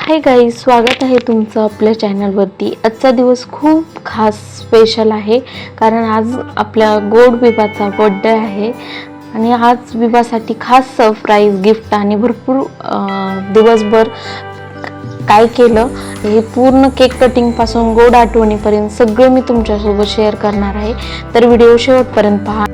हाय गाई स्वागत आहे तुमचं आपल्या चॅनलवरती आजचा दिवस खूप खास स्पेशल आहे. कारण आज आपल्या गोड बिबाचा बड्डे आहे. आणि आज बिबासाठी खास सरप्राईज गिफ्ट आणि भरपूर दिवसभर काय केलं हे पूर्ण केक कटिंगपासून गोड आठवणीपर्यंत सगळं मी तुमच्यासोबत शेअर करणार आहे. तर व्हिडिओ शेवटपर्यंत पहा.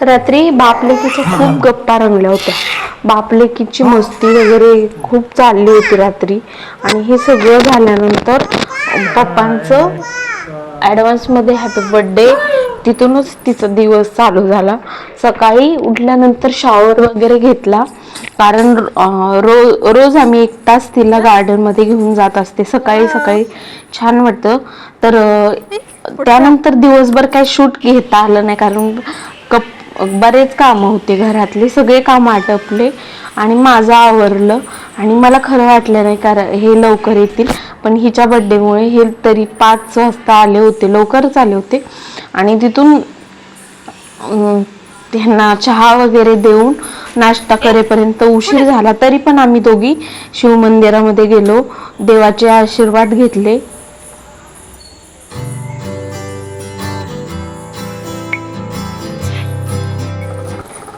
रात्री बापलेकीच्या खूप गप्पा रंगल्या होत्या. बापलेकीची मस्ती वगैरे खूप चालली होती रात्री. आणि हे सगळं झाल्यानंतर पप्पांचं ॲडव्हान्समध्ये हॅपी बर्थडे तिथूनच तिचा दिवस चालू झाला. सकाळी उठल्यानंतर शॉवर वगैरे घेतला. कारण अं, रो रोज आम्ही एक तास तिला गार्डनमध्ये घेऊन जात असते. सकाळी सकाळी छान वाटतं. तर त्यानंतर दिवसभर काही शूट घेता आलं नाही. कारण कप बरेच कामं होते घरातले. सगळे कामं आटपले. आणि माझं आवरलं. आणि मला खरं वाटलं नाही कारण हे लवकर येतील. पण हिच्या बड्डेमुळे हे तरी पाच वाजता आले होते लवकरच आले होते. आणि तिथून त्यांना चहा वगैरे देऊन नाश्ता करेपर्यंत उशीर झाला. तरी पण आम्ही दोघी शिवमंदिरामध्ये गेलो. देवाचे आशीर्वाद घेतले.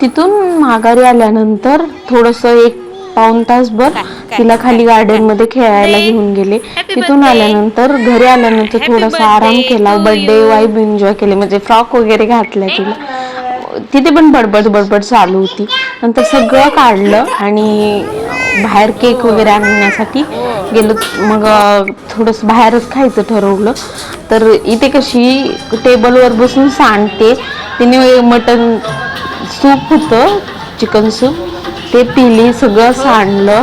तिथून माघारी आल्यानंतर थोडस एक पाऊन तासभर तिला खाली गार्डनमध्ये खेळायला घेऊन गेले. तिथून आल्यानंतर घरी आल्यानंतर थोडासा आराम केला बर्थडे वाईब एन्जॉय केले. म्हणजे फ्रॉक वगैरे घातलाय तिला. तिथे पण बडबड बडबड चालू होती. नंतर सगळं काढलं आणि बाहेर केक वगैरे आणण्यासाठी गेलो. मग थोडंसं बाहेरच खायचं ठरवलं. तर इथे कशी टेबलवर बसून सांडते. तिने मटन सूप होतं चिकन सूप ते पिली सगळं सांडलं.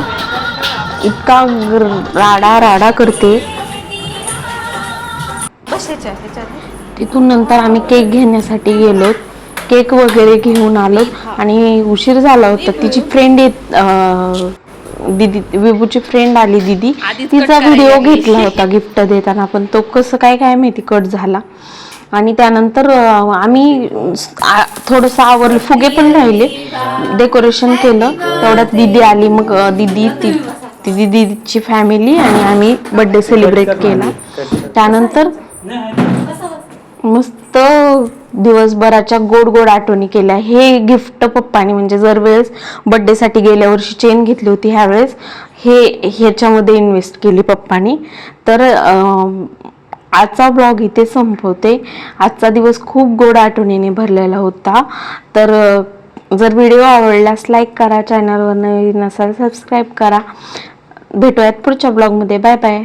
इतका राडा राडा करते. तिथून नंतर आम्ही केक घेण्यासाठी गेलो. केक वगैरे घेऊन आलो आणि उशीर झाला होता. तिची फ्रेंड येत दीदी विभूची फ्रेंड आली दीदी. तिचा व्हिडिओ घेतला होता गिफ्ट देताना पण तो कसं काय काय माहिती कट झाला. आणि त्यानंतर आम्ही थोडंसं आवरलं. फुगे पण राहिले. डेकोरेशन केलं. तेवढ्यात दीदी आली. मग दीदी ती ती दीदीची फॅमिली आणि आम्ही बर्थडे सेलिब्रेट केला. त्यानंतर मस्त दिवसभराच्या गोड गोड आठवणी केल्या. हे गिफ्ट पप्पानी म्हणजे जर वेळेस बर्थडेसाठी गेल्या वर्षी चेन घेतली होती ह्यावेळेस हे ह्याच्यामध्ये इन्व्हेस्ट केली पप्पानी. तर आजचा ब्लॉग इथे संपवते. आजचा दिवस खूप गोड आठवणीने भरलेला होता. तर जर व्हिडिओ आवडल्यास लाईक करा चॅनलवर नवीन असाल सबस्क्राईब करा. भेटूयात पुढच्या ब्लॉगमध्ये. Bye bye.